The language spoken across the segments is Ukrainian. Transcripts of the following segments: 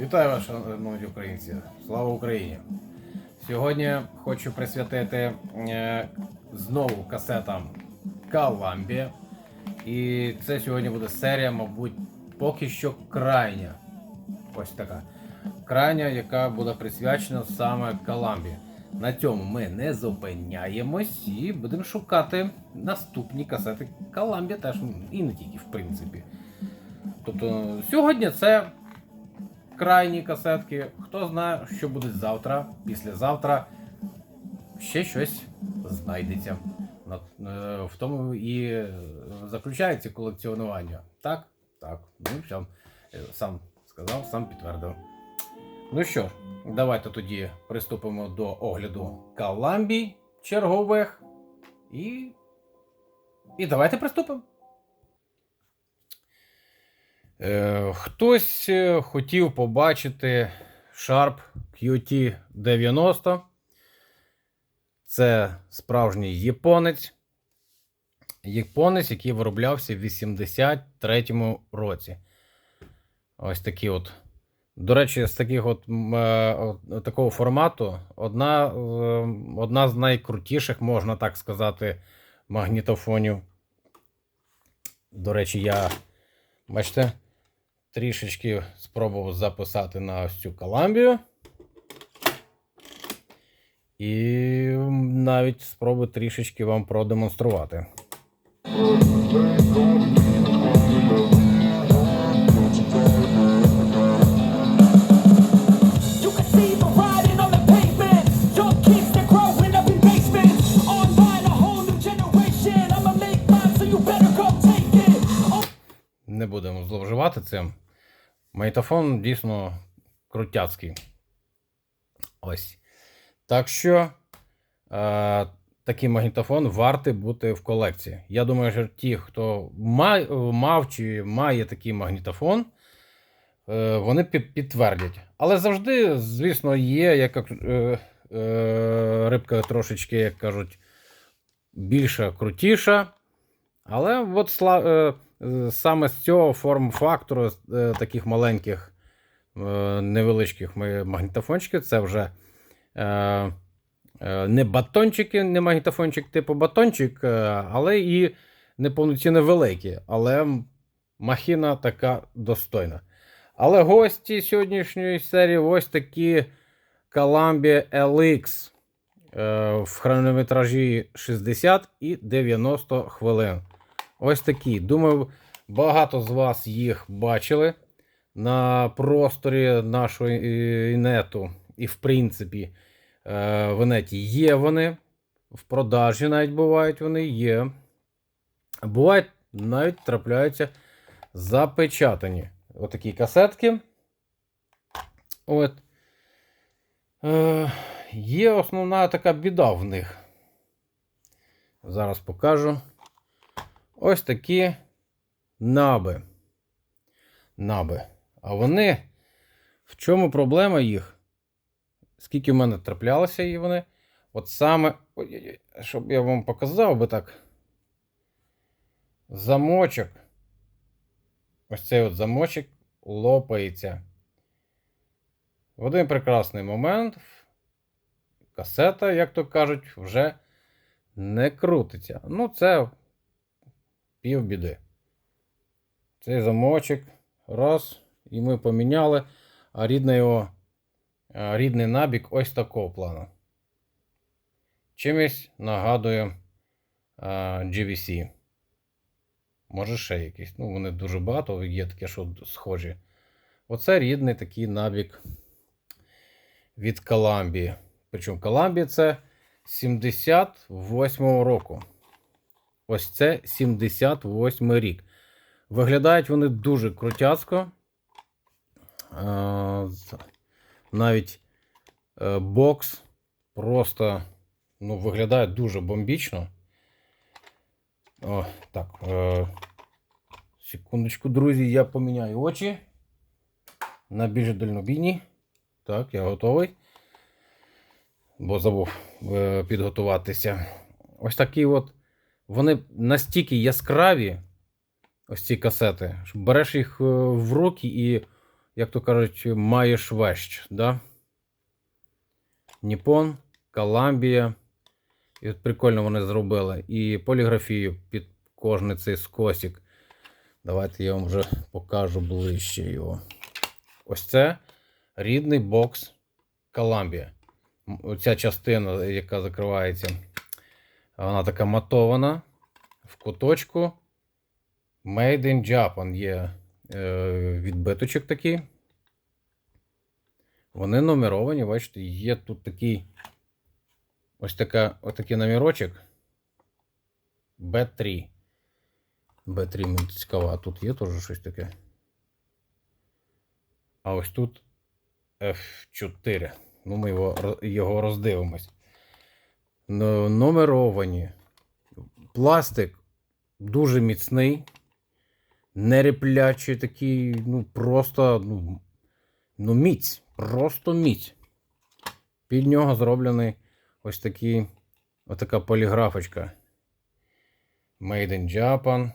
Вітаю вас, шановні українці! Слава Україні! Сьогодні хочу присвятити е, знову касетам Каламбі. І це сьогодні буде серія, мабуть, поки що крайня. Ось така. Крайня, яка буде присвячена саме Каламбі. На цьому ми не зупиняємось і будемо шукати наступні касети Каламбі, теж і не тільки, в принципі. Тобто, сьогодні це крайні касетки. Хто знає, що буде завтра, післязавтра. Ще щось знайдеться. Е, В тому і заключається колекціонування. Так? Так. Ну, все. Е, Сам сказав, сам підтвердив. Ну що ж, давайте тоді приступимо до огляду Каламбій чергових. І. І давайте приступимо. Е, хтось е, хотів побачити Sharp QT90. Це справжній японець. Японець, який вироблявся в 83-му році. Ось такі от. До речі, з таких от, е, от такого формату одна, одна з найкрутіших, можна так сказати, магнітофонів. До речі, я, бачите, трішечки спробував записати на ось цю каламбію. І навіть спробую трішечки вам продемонструвати. Oh, Не будемо зловживати цим. Магнітофон дійсно крутяцький. Ось. Так що е, такий магнітофон вартий бути в колекції. Я думаю, що ті, хто май, мав чи має такий магнітофон, е, вони пі- підтвердять. Але завжди, звісно, є як е, е, рибка трошечки, як кажуть, більша, крутіша. Але от сла, е, саме з цього форм-фактору, е, таких маленьких, е, невеличких магнітофончиків, це вже не батончики, не магнітофончик типу батончик, але і не повноцінно великі. Але махіна така достойна. Але гості сьогоднішньої серії ось такі Columbia LX в хронометражі 60 і 90 хвилин. Ось такі. Думаю, багато з вас їх бачили на просторі нашої е, інету. І, в принципі, е, в інеті є вони. В продажі навіть бувають вони є. Бувають, навіть трапляються запечатані. Отакі касетки. От. Е, є основна така біда в них. Зараз покажу. Ось такі наби. Наби. А вони. В чому проблема їх? Скільки в мене траплялося і вони? От саме. Щоб я вам показав би так. Замочок. Ось цей от замочок лопається. В один прекрасний момент касета, як то кажуть, вже не крутиться. Ну, це півбіди. Цей замочок. Раз. І ми поміняли. А рідний його, рідний набік ось такого плану. Чимось нагадує GVC. Може ще якийсь. Ну, вони дуже багато, є таке, що схожі. Оце рідний такий набік від Columbia. Причому Columbia це 78-го року. Ось це 78 рік. Виглядають вони дуже крутяцько. Навіть е, бокс просто ну, виглядає дуже бомбічно. О, так. Е, секундочку, друзі, я поміняю очі на більш дальнобійні. Так, я готовий. Бо забув е, підготуватися. Ось такі от. Вони настільки яскраві, ось ці касети, що береш їх е, в руки і як то кажуть, маєш вещ. Да? Ніпон, Коламбія. І от прикольно вони зробили. І поліграфію під кожний цей скосик. Давайте я вам вже покажу ближче його. Ось це рідний бокс Коламбія. Оця частина, яка закривається, вона така матована в куточку. Made in Japan є е, відбиточок такий. Вони нумеровані, бачите, є тут такий ось така, ось такий номерочок. B3. B3 мені цікаво, а тут є теж щось таке. А ось тут F4. Ну, ми його, його роздивимось. Номеровані. Пластик дуже міцний, нереплячий такий, ну просто, ну, ну міць. Просто міць. Під нього зроблений ось такий, отака поліграфочка. Made in Japan,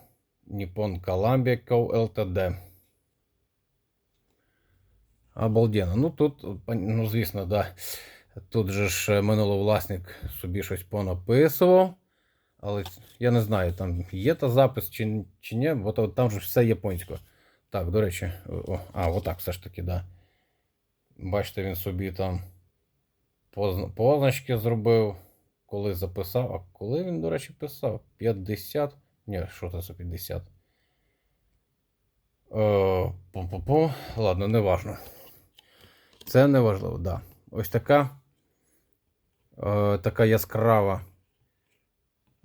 Nippon Columbia Co. Ltd. Обалденно. Ну тут, ну звісно, да. Тут же ж е, минулий власник собі щось понаписував. Але я не знаю, там є та запис чи, чи ні, бо то- там же все японською. Так, до речі, о, а, отак все ж таки, да. Бачите, він собі там позначки зробив, коли записав. А коли він, до речі, писав? 50. Ні, що це за 50? Е, пу-пу-пу. Ладно, не важно. Це не важливо, так. Да. Ось така, така яскрава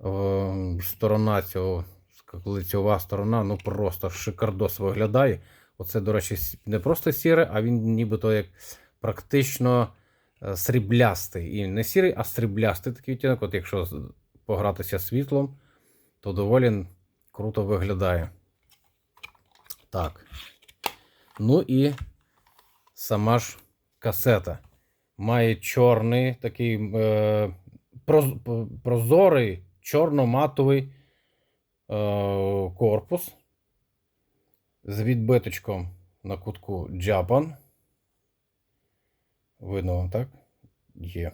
е, сторона цього, лицьова сторона, ну просто шикардос виглядає. Оце, до речі, не просто сіре, а він нібито як практично е, сріблястий. І не сірий, а сріблястий такий відтінок. От якщо погратися світлом, то доволі круто виглядає. Так. Ну і сама ж касета. Має чорний такий е, проз- прозорий чорно-матовий е, корпус з відбиточком на кутку Japan. Видно вам, так? Є.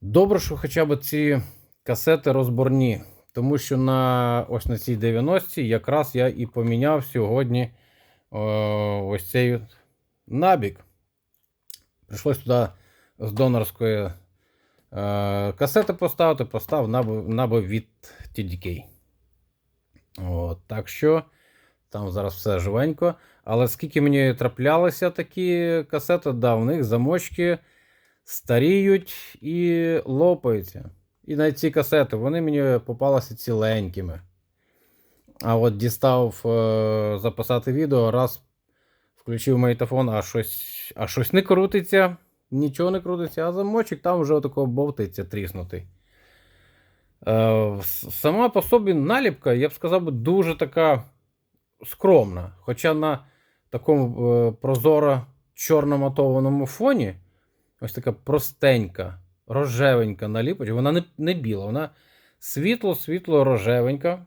Добре, що хоча б ці касети розборні. Тому що на ось на цій 90 якраз я і поміняв сьогодні е, ось цей набік. Прийшлось туди з донорської е, касети поставити, поставив набив, від TDK. От, так що там зараз все живенько. Але скільки мені траплялися такі касети, да, в них замочки старіють і лопаються. І навіть ці касети, вони мені попалися ціленькими. А от дістав е, записати відео, раз включив магнітофон, а щось, а щось не крутиться, нічого не крутиться, а замочок там вже отако бовтається тріснутий. Е, сама по собі наліпка, я б сказав, дуже така скромна. Хоча на такому е, прозоро чорно-матованому фоні ось така простенька, рожевенька наліпочка. Вона не, не біла, вона світло-світло-рожевенька.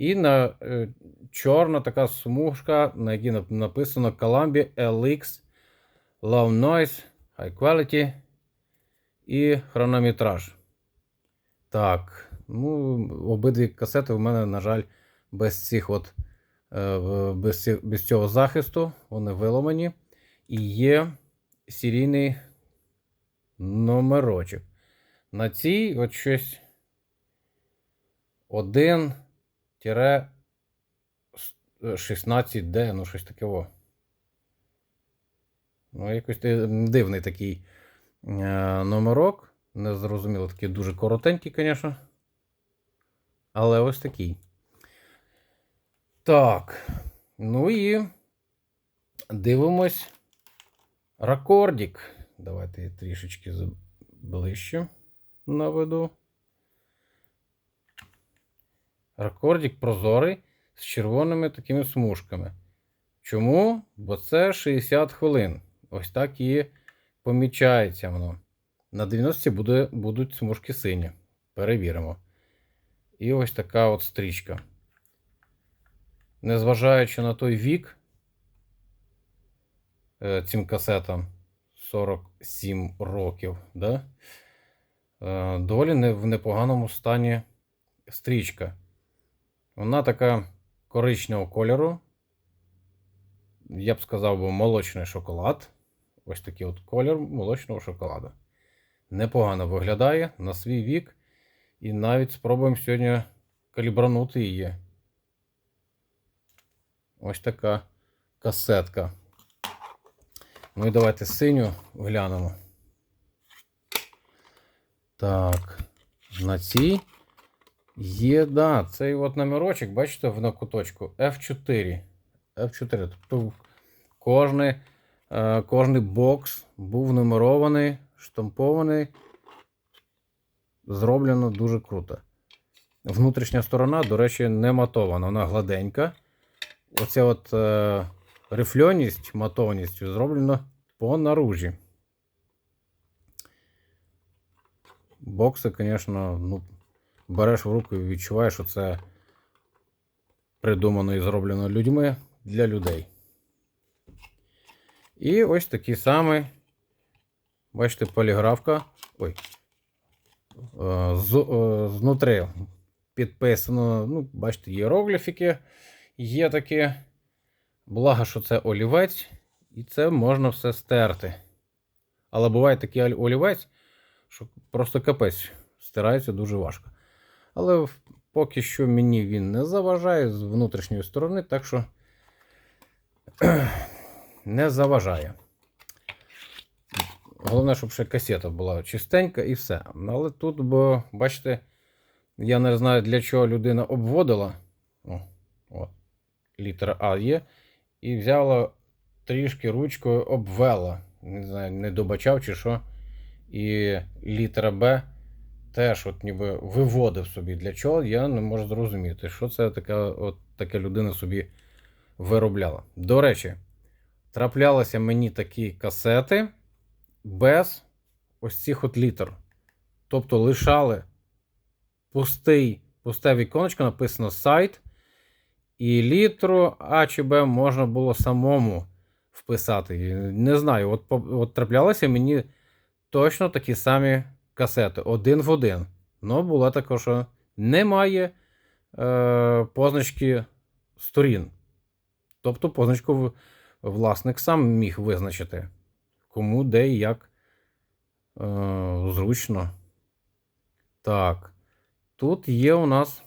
І на е, чорна така смужка, на якій написано Columbia LX Low Noise, High Quality і хронометраж. Так, ну, обидві касети в мене, на жаль, без цих от, е, без, без цього захисту, вони виламані. І є серійний номерочок. На цій от щось 1 16D, ну щось таке. О. Ну, якось дивний такий е, номерок. Незрозуміло, такий дуже коротенький, звісно. Але ось такий. Так. Ну і дивимось. Ракордік. Давайте я трішечки ближче наведу. Ракордік прозорий з червоними такими смужками. Чому? Бо це 60 хвилин. Ось так і помічається воно. На 90 буде, будуть смужки сині. Перевіримо. І ось така от стрічка. Незважаючи на той вік, е, цим касетам 47 років. Да? Е, доволі в непоганому стані стрічка. Вона така коричневого кольору. Я б сказав, би молочний шоколад. Ось такий от колір молочного шоколаду. Непогано виглядає на свій вік. І навіть спробуємо сьогодні калібранути її. Ось така касетка. Ну і давайте синю глянемо. Так. На цій є, да, цей от номерочок, бачите, в на куточку F4. F4. Тобто кожний, е, кожний бокс був нумерований, штампований. Зроблено дуже круто. Внутрішня сторона, до речі, не матована, вона гладенька. Оця от е, рифльоність, матовність зроблено по наружі. Бокси, звісно, ну, береш в руку і відчуваєш, що це придумано і зроблено людьми для людей. І ось такий самий, бачите, поліграфка. Ой. е, З, е, знутри підписано, ну, бачите, іерогліфіки є такі. Благо, що це олівець, і це можна все стерти. Але буває такий олівець, що просто капець стирається дуже важко. Але поки що мені він не заважає з внутрішньої сторони, так що не заважає. Головне, щоб ще касета була чистенька і все. Але тут, бо, бачите, я не знаю, для чого людина обводила. О, от, літера А є. І взяла трішки ручкою обвела. Не знаю, не добачав чи що. І літера Б теж от ніби виводив собі. Для чого, я не можу зрозуміти, що це така, от така людина собі виробляла. До речі, траплялися мені такі касети без ось цих от літер. Тобто лишали пустий, пусте віконечко, написано сайт, і літеру А чи Б можна було самому вписати. Не знаю, от, от траплялися мені точно такі самі касети, один в один. Ну, було також, що немає е, позначки сторін. Тобто позначку власник сам міг визначити, кому, де і як е, зручно. Так. Тут є у нас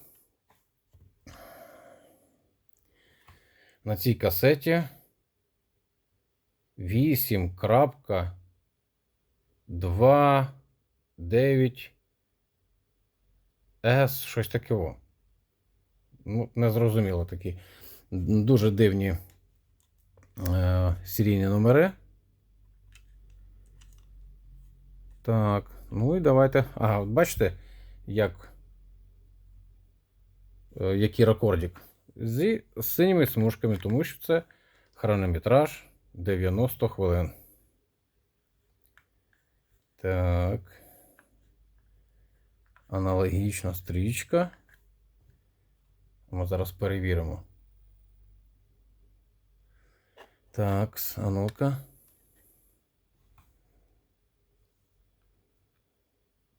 на цій касеті 8.2.9 S, щось таке. о. Ну, незрозуміло такі. Дуже дивні е, серійні номери. Так, ну і давайте. Ага, от бачите, як, е, який рекордик. Зі синіми смужками, тому що це хронометраж 90 хвилин. Так. Аналогічна стрічка. Ми зараз перевіримо. Так, а ну-ка.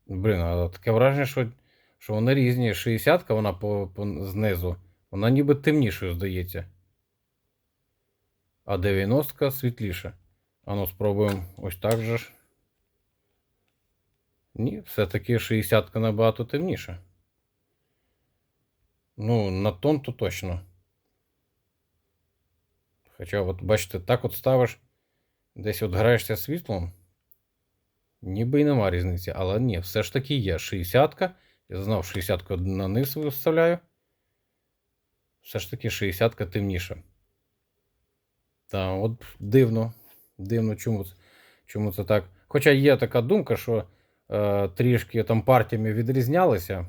Блін, а таке враження, що, що вони різні. 60-ка вона по, по знизу. Вона ніби темнішою здається. А 90-ка світліша. А ну спробуємо ось так же ж. Ні, все-таки 60-ка набагато темніша. Ну, на тон то точно. Хоча, от бачите, так от ставиш, десь от граєшся світлом. Ніби й нема різниці, але ні, все ж таки є 60-ка. Я знав, 60-ку на низ виставляю. Все ж таки 60-ка темніша. Та, от дивно. Дивно, чому, чому це так. Хоча є така думка, що трішки там партіями відрізнялися.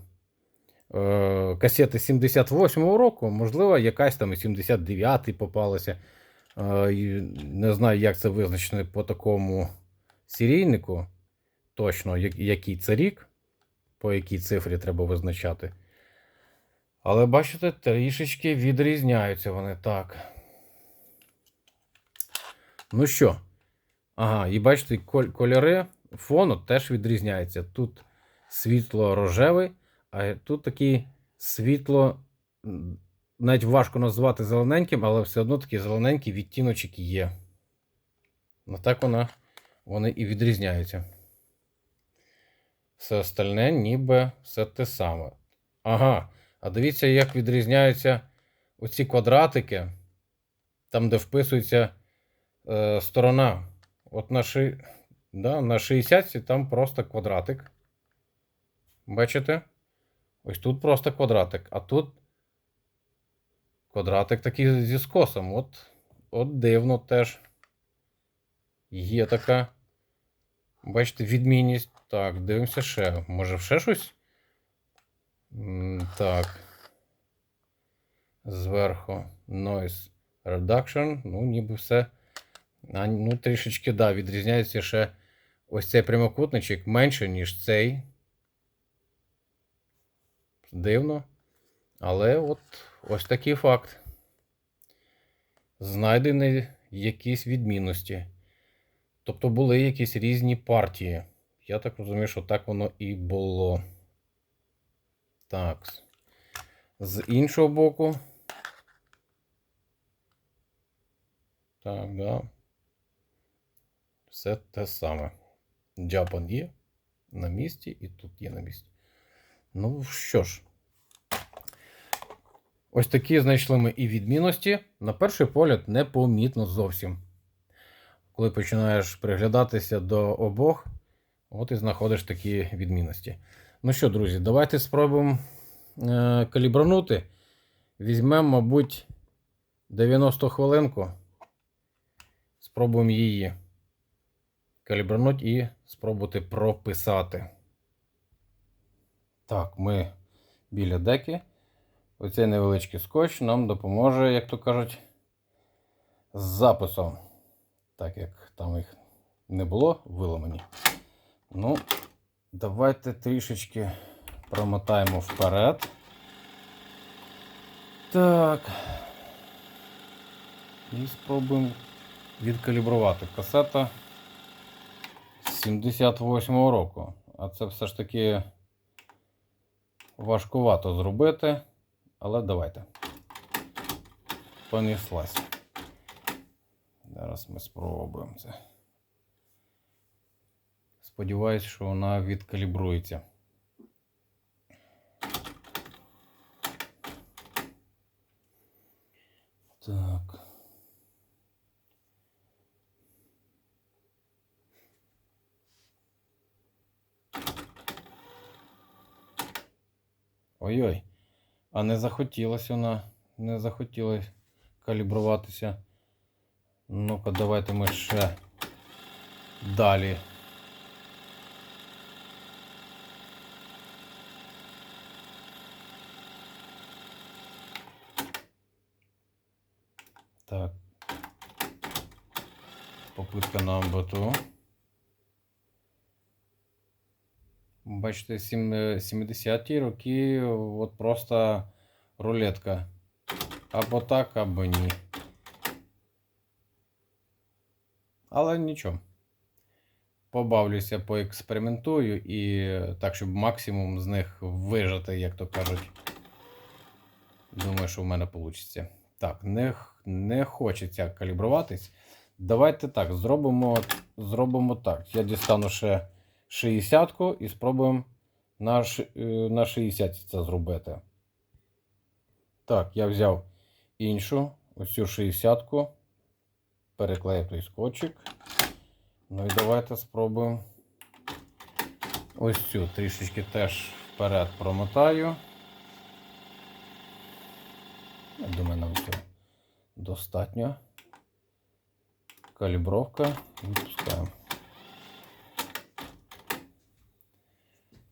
Е, касети 78-го року, можливо, якась там і 79-й попалася. Е, не знаю, як це визначено по такому серійнику. Точно, який це рік, по якій цифрі треба визначати. Але бачите, трішечки відрізняються вони так. Ну що? Ага, і бачите, коль- кольори фону теж відрізняються. Тут світло рожевий, а тут такий світло, навіть важко назвати зелененьким, але все одно такий зелененький відтіночок є. Ну так вона, вони і відрізняються. Все остальне ніби все те саме. Ага, а дивіться, як відрізняються оці квадратики, там, де вписується е, сторона. От на, ши... да, на 60 там просто квадратик. Бачите? Ось тут просто квадратик, а тут квадратик такий зі скосом. От, от дивно теж. Є така. Бачите, відмінність. Так, дивимося ще. Може, ще щось? Так. Зверху Noise Reduction. Ну, ніби все. А, ну, трішечки, да, відрізняється ще ось цей прямокутничок менше, ніж цей. Дивно. Але от ось такий факт. Знайдені якісь відмінності. Тобто були якісь різні партії. Я так розумію, що так воно і було. Так. З іншого боку. Так, да. Все те саме. Japan є на місці, і тут є на місці. Ну що ж. Ось такі знайшли ми і відмінності. На перший погляд, непомітно зовсім. Коли починаєш приглядатися до обох, от і знаходиш такі відмінності. Ну що, друзі, давайте спробуємо е, калібранути. Візьмемо, мабуть, 90 хвилинку. Спробуємо її калібранути і спробувати прописати. Так, ми біля деки. Оцей невеличкий скотч нам допоможе, як то кажуть, з записом. Так як там їх не було виламані. Ну, давайте трішечки промотаємо вперед. Так. І спробуємо відкалібрувати. Касета 78-го року. А це все ж таки важкувато зробити. Але давайте. Понеслась. Зараз ми спробуємо це. Сподіваюсь, що вона відкалібрується. Так. Ой-ой. А не захотілося вона, не захотілося калібруватися. Ну-ка, давайте ми ще далі. Так. Попитка на амбату. Бачите, е, 70-ті роки от просто рулетка. Або так, або ні. Але нічого. Побавлюся, поекспериментую і е, так, щоб максимум з них вижати, як то кажуть. Думаю, що в мене вийде. Так, не, не хочеться калібруватись. Давайте так, зробимо, зробимо так. Я дістану ще 60-ку і спробуємо на, е, на 60 це зробити. Так, я взяв іншу, ось цю 60-ку. Переклеїв той скотчик. Ну і давайте спробуємо ось цю трішечки теж вперед промотаю. Я думаю, нам цього достатньо. Калібровка. Відпускаємо.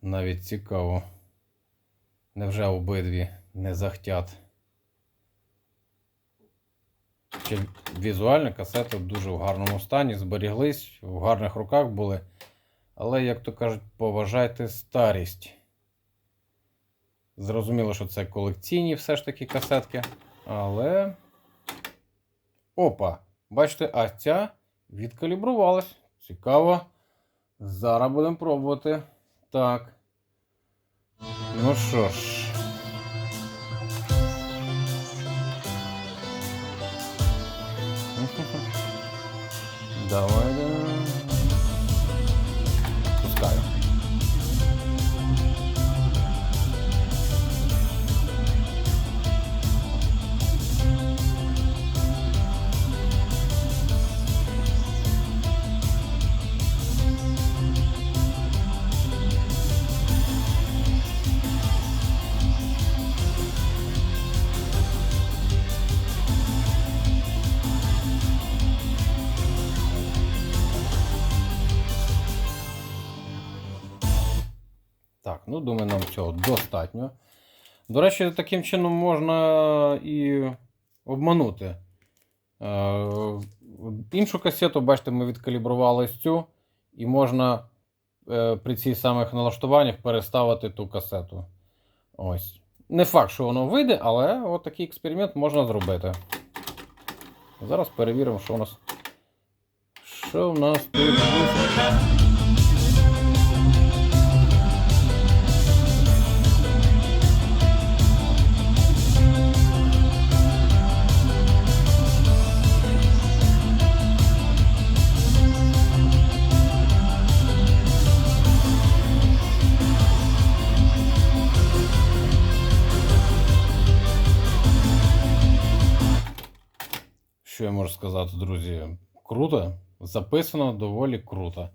Навіть цікаво. Невже обидві не захтять? Чи візуально касети дуже в гарному стані, зберіглись, в гарних руках були. Але, як то кажуть, поважайте старість. Зрозуміло, що це колекційні все ж таки касетки. Але. Опа! Бачите, а ця відкалібрувалась. Цікаво. Зараз будемо пробувати. Так. Ну що ж. Давай, цього достатньо. До речі, таким чином можна і обманути. Е, іншу касету, бачите, ми відкалібрували цю, і можна е, при цих самих налаштуваннях переставити ту касету. Ось. Не факт, що воно вийде, але от такий експеримент можна зробити. Зараз перевіримо, що у нас. Що у нас тут? Сказати, друзі? Круто. Записано доволі круто.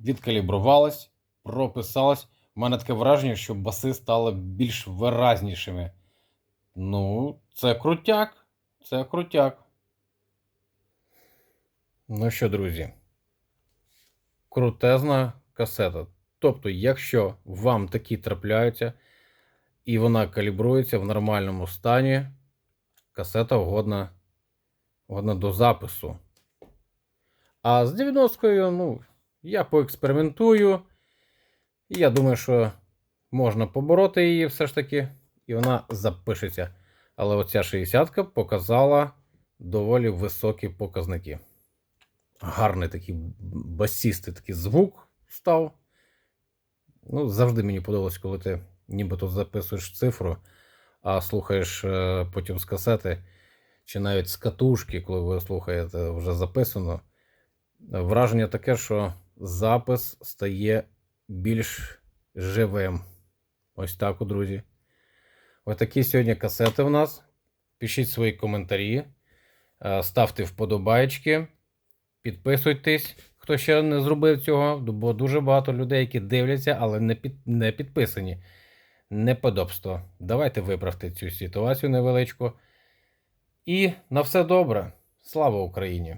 Відкалібрувалось, прописалось. У мене таке враження, що баси стали більш виразнішими. Ну, це крутяк. Це крутяк. Ну що, друзі? Крутезна касета. Тобто, якщо вам такі трапляються, і вона калібрується в нормальному стані, касета годна Годна до запису. А з 90-кою, ну, я поекспериментую. І я думаю, що можна побороти її все ж таки, і вона запишеться. Але оця 60-ка показала доволі високі показники. Гарний такий басістий такий звук став. Ну, завжди мені подобалось, коли ти нібито записуєш цифру, а слухаєш е, потім з касети чи навіть з катушки, коли ви слухаєте, вже записано. Враження таке, що запис стає більш живим. Ось так, от, друзі. Ось такі сьогодні касети у нас. Пишіть свої коментарі, е, ставте вподобайки, підписуйтесь, хто ще не зробив цього, бо дуже багато людей, які дивляться, але не, під, не підписані. Неподобство. Давайте виправте цю ситуацію невеличку. І на все добре. Слава Україні!